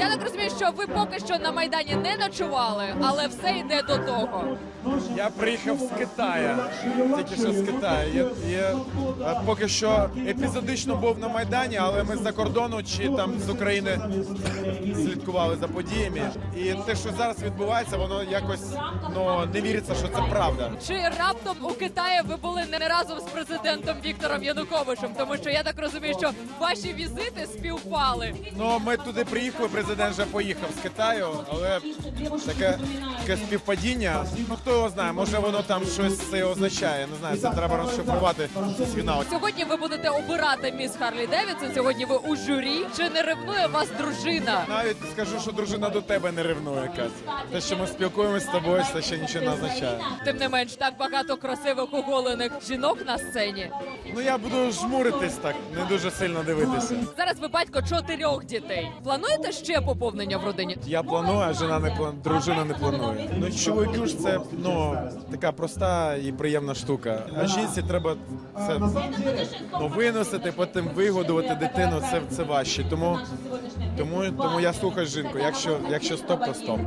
розумію, що ви поки що на майдані не ночували, але все йде до того. Я приїхав з Китаю, тільки що з Китаю. Я, я е, поки що епізодично був на Майдані, але ми з-за кордону чи там з України слідкували за подіями. І те, що зараз відбувається, воно якось ну не віриться, що це правда. Чи раптом у Китаї ви були не разом з президентом Віктором Януковичем? Тому що я так розумію, що ваші візити співпали. Ну ми туди приїхали, президент вже поїхав з Китаю, але таке, таке співпадіння. Ну хто його знає, може воно там щось це означає. Не знаю, це треба розшифрувати фінал. Сьогодні ви будете обирати міс Харлі Девідсон. Сьогодні ви у журі. Чи не ревнує вас дружина? Навіть скажу, що дружина до тебе не ревнує, Катя. Те, що ми спілкуємося з тобою, це ще нічого не означає. Тим не менш, так багато красивих оголених жінок на сцені. Ну я буду жмуритись так, не дуже сильно дивитися. Зараз ви батько чотирьох дітей. Плануєте ще поповнення в родині? Я планую, а жена не планує, дружина не планує. Ну чоловіку ж це ну така проста і приємна штука. А жінці треба це ну, виносити, потім вигодувати дитину. Це це важче. Тому тому тому я слухаю жінку. Якщо якщо стоп, то стоп.